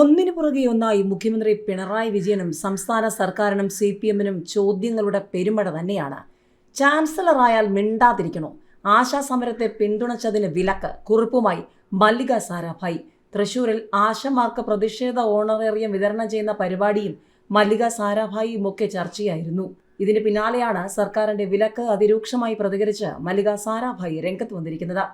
ഒന്നിനു പുറകെ ഒന്നായി മുഖ്യമന്ത്രി പിണറായി വിജയനും സംസ്ഥാന സർക്കാരിനും സി പി എമ്മിനും ചോദ്യങ്ങളുടെ പെരുമഴ തന്നെയാണ്. ചാൻസലറായാൽ മിണ്ടാതിരിക്കണോ? ആശാ സമരത്തെ പിന്തുണച്ചതിന് വിലക്ക് കുറിപ്പുമായി മല്ലിക സാരാഭായ് തൃശൂരിൽ ആശമാർക്ക് പ്രതിഷേധ ഓണറേറിയം വിതരണം ചെയ്യുന്ന പരിപാടിയും മല്ലിക സാരാഭായിയും ഒക്കെ ചർച്ചയായിരുന്നു. ഇതിന് പിന്നാലെയാണ് സർക്കാരിന്റെ വിലക്ക് അതിരൂക്ഷമായി പ്രതികരിച്ച് മല്ലിക സാരാഭായി രംഗത്ത് വന്നിരിക്കുന്നത്.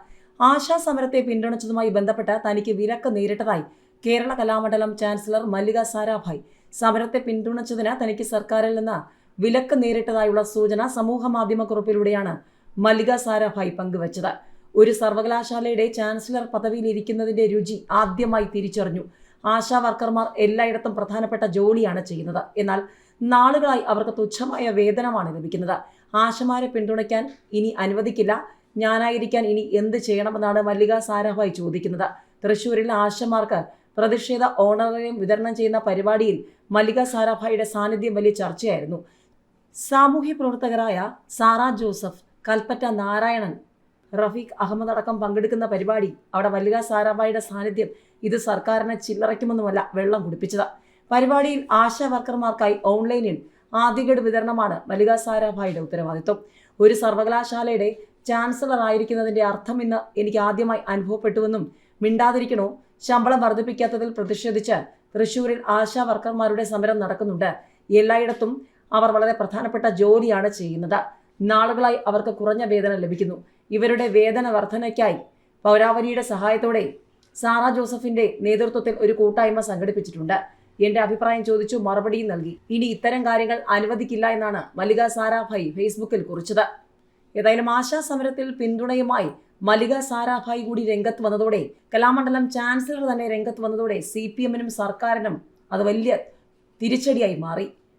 ആശാ സമരത്തെ പിന്തുണച്ചതുമായി ബന്ധപ്പെട്ട് തനിക്ക് വിലക്ക് നേരിട്ടതായി കേരള കലാമണ്ഡലം ചാൻസലർ മല്ലിക സാരാഭായ് സമരത്തെ പിന്തുണച്ചതിന് തനിക്ക് സർക്കാരിൽ നിന്ന് വിലക്ക് നേരിട്ടതായുള്ള സൂചന സമൂഹ മാധ്യമക്കുറിപ്പിലൂടെയാണ് മല്ലിക സാരാഭായ് പങ്കുവച്ചത്. ഒരു സർവകലാശാലയുടെ ചാൻസലർ പദവിയിൽ ഇരിക്കുന്നതിന്റെ രുചി ആദ്യമായി തിരിച്ചറിഞ്ഞു. ആശാ വർക്കർമാർ എല്ലായിടത്തും പ്രധാനപ്പെട്ട ജോലിയാണ് ചെയ്യുന്നത്. എന്നാൽ നാളുകളായി അവർക്ക് തുച്ഛമായ വേതനമാണ് ലഭിക്കുന്നത്. ആശമാരെ പിന്തുണയ്ക്കാൻ ഇനി അനുവദിക്കില്ല. ഞാനായിരിക്കാൻ ഇനി എന്ത് ചെയ്യണമെന്നാണ് മല്ലിക സാരാഭായ് ചോദിക്കുന്നത്. തൃശൂരിൽ ആശമാർക്ക് പ്രതിഷേധ ഓണറേറിയം വിതരണം ചെയ്യുന്ന പരിപാടിയിൽ മല്ലിക സാരാഭായിയുടെ സാന്നിധ്യം വലിയ ചർച്ചയായിരുന്നു. സാമൂഹ്യ പ്രവർത്തകരായ സാറ ജോസഫ് കൽപ്പറ്റ നാരായണൻ റഫീഖ് അഹമ്മദ് അടക്കം പങ്കെടുക്കുന്ന പരിപാടി അവിടെ മല്ലിക സാരാഭായിയുടെ സാന്നിധ്യം ഇത് സർക്കാരിനെ ചില്ലറയ്ക്കുമെന്നുമല്ല വെള്ളം കുടിപ്പിച്ചത്. പരിപാടിയിൽ ആശാ വർക്കർമാർക്കായി ഓൺലൈനിൽ ആദ്യഗഡ് വിതരണമാണ് മല്ലിക സാരാഭായിയുടെ ഉത്തരവാദിത്വം. ഒരു സർവകലാശാലയുടെ ചാൻസലർ ആയിരിക്കുന്നതിന്റെ അർത്ഥം ഇന്ന് എനിക്ക് ആദ്യമായി അനുഭവപ്പെട്ടുവെന്നും മിണ്ടാതിരിക്കണോ? ശമ്പളം വർദ്ധിപ്പിക്കാത്തതിൽ പ്രതിഷേധിച്ച് തൃശൂരിൽ ആശാ വർക്കർമാരുടെ സമരം നടക്കുന്നുണ്ട്. എല്ലായിടത്തും അവർ വളരെ പ്രധാനപ്പെട്ട ജോലിയാണ് ചെയ്യുന്നത്. നാളുകളായി അവർക്ക് കുറഞ്ഞ വേതനം ലഭിക്കുന്നു. ഇവരുടെ വേതന വർധനയ്ക്കായി പൗരാവലിയുടെ സഹായത്തോടെ സാറ ജോസഫിന്റെ നേതൃത്വത്തിൽ ഒരു കൂട്ടായ്മ സംഘടിപ്പിച്ചിട്ടുണ്ട്. എന്റെ അഭിപ്രായം ചോദിച്ചു മറുപടിയും നൽകി. ഇനി ഇത്തരം കാര്യങ്ങൾ അനുവദിക്കില്ല എന്നാണ് മല്ലിക സാരാഭായി ഫേസ്ബുക്കിൽ കുറിച്ചത്. ഏതായാലും ആശാ സമരത്തിൽ പിന്തുണയുമായി മല്ലിക സാരാഭായി കൂടി രംഗത്ത് വന്നതോടെ കലാമണ്ഡലം ചാൻസലർ തന്നെ രംഗത്ത് വന്നതോടെ സി പി എമ്മിനും സർക്കാരിനും അത് വലിയ തിരിച്ചടിയായി മാറി.